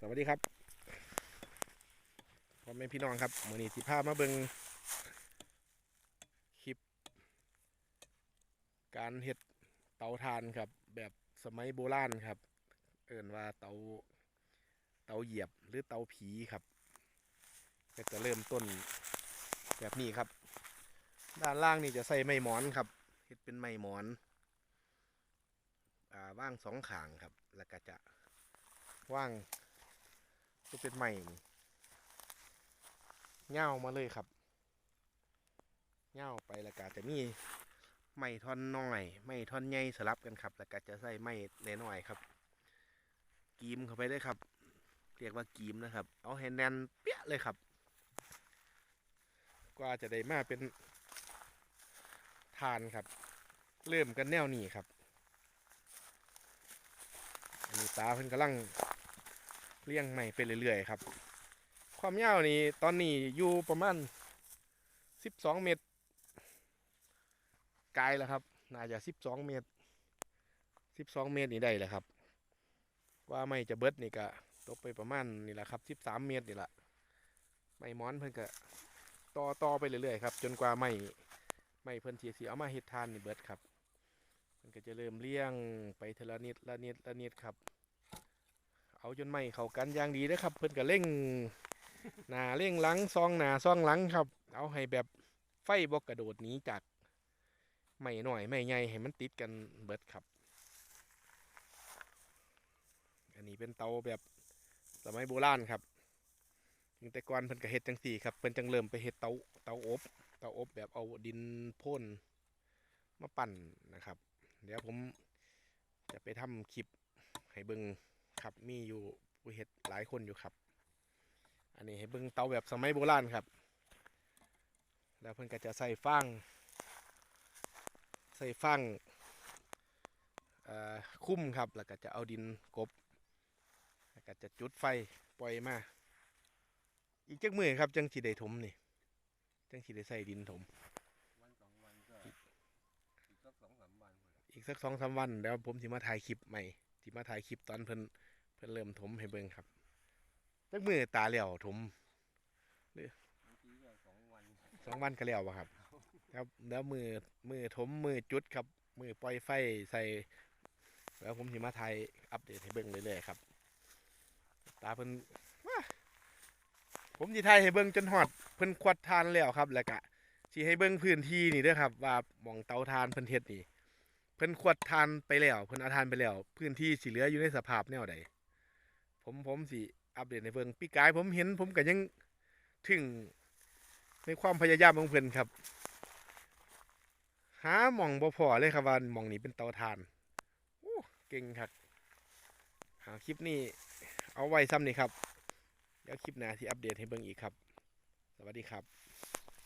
สวัสดีครับพ่อแม่พี่น้องครับมือนี้สิพามาเบิงคลิป การเฮ็ดเตาถ่านครับ แบบสมัยโบราณครับ เอิ่นว่าเตาเตาเหยียบหรือเตาผีครับก็จะเริ่มต้นแบบนี้ครับ ด้านล่างนี่จะใส่ไม้หมอนครับเฮ็ดเป็นไม้หมอนอ่าว่างสองขางครับ แล้วก็จะว่าง ก็เป็นไม้นี่เง่ามาเลยครับเง่าไปแล้วก็จะมีไม้ท่อนน้อย ไม้ท่อนใหญ่สลับกันครับ แล้วก็จะใส่ไม้น้อยๆครับ กีมเข้าไปเลยครับ เรียกว่ากีมนะครับ เอาให้แนนเปี้ยเลยครับ กว่าจะได้มาเป็นทานครับ เริ่มกันแนวนี้ครับอันนี้ตาเพิ่นกำลัง เลี้ยงใหม่ไปเรื่อยๆครับ ความยาวนี่ตอนนี้อยู่ประมาณ12เมตรไกลแล้วครับ น่าจะ12เมตร12เมตรนี่ได้แหละครับ ว่าไม่จะเบิดนี่ก็ตกไปประมาณนี่แหละครับ13เมตรนี่แหละไม่มอนเพิ่นก็ต่อต่อไปเรื่อยๆครับ จนกว่าไม่ไม่เพิ่นสียสีเอามาเฮ็ดทานนี่เบิดครับมันก็จะเริ่มเลี้ยงไปทละนิดละนิดละนิดครับ เอาจนไม่เข้ากันอย่างดีนะครับ เพิ่นก็เร่งหน้าเร่งหลังซองหน้าซองหลังครับ เอาให้แบบไฟบ่กระโดดหนีจากไม่หน่อยไม่ใหญ่ให้มันติดกันเบิดครับ อันนี้เป็นเตาแบบสมัยโบราณครับถึงแต่ก่อนเพิ่นก็เฮ็ดจังซี่ครับเพิ่นจังเริ่มไปเฮ็ดเตาเตาอบเตาอบแบบเอาดินพ่นมาปั่นนะครับ เดี๋ยวผมจะไปทำคลิปให้เบิ่ง ครับมีอยู่ผู้เฮ็ดหลายคนอยู่ครับ อันนี้ให้เบิ่งเตาแบบสมัยโบราณครับ แล้วเพิ่นก็จะใส่ฟางใส่ฟางคุ้มครับแล้วก็จะเอาดินกบแล้วก็จะจุดไฟปล่อยมาอีกจักมือครับจังสิได้ถมนี่จังสิได้ใส่ดินถมอีกสักสองสามวันหมดอะอีกสักสองสามวันแล้วผมสิมาถ่ายคลิปใหม่สิมาถ่ายคลิปตอนเพิ่น เพิ่นเริ่มถมให้เบิ่งครับจักมือตาเหลี่ยวถมบางทีก็สองวันสองวันก็แล้วบ่ครับแล้วแล้วมือมือถมมือจุดครับ มือปล่อยไฟใส่ แล้วผมสิมาถ่ายอัปเดตให้เบิ่งเรื่อยๆครับ ตาเพิ่นผมสิถ่ายให้เบิ่งจนฮอดเพิ่นควัดทานแล้วครับ แล้วก็สิให้เบิ่งพื้นที่นี่เด้อครับ ว่าหม่องเตาทานเพิ่นเฮ็ดนี่เพิ่นขวดทานไปแล้วเพิ่นอาทานไปแล้ว พื้นที่สิเหลืออยู่ในสภาพแนวใด ผมผมสิอัปเดตในเบิงพี่กายผมเห็นผมก็ยังถึงในความพยายามของเพิ่อนครับ หาหม่องบ่พอเลยครับว่าหม่องนี้เป็นเตาถ่านโอ้เก่งครับหาคลิปนี้เอาไว้ซ้ำนี่ครับ เดี๋ยวคลิปหน้าที่อัปเดตให้เบิ่งอีกครับ สวัสดีครับ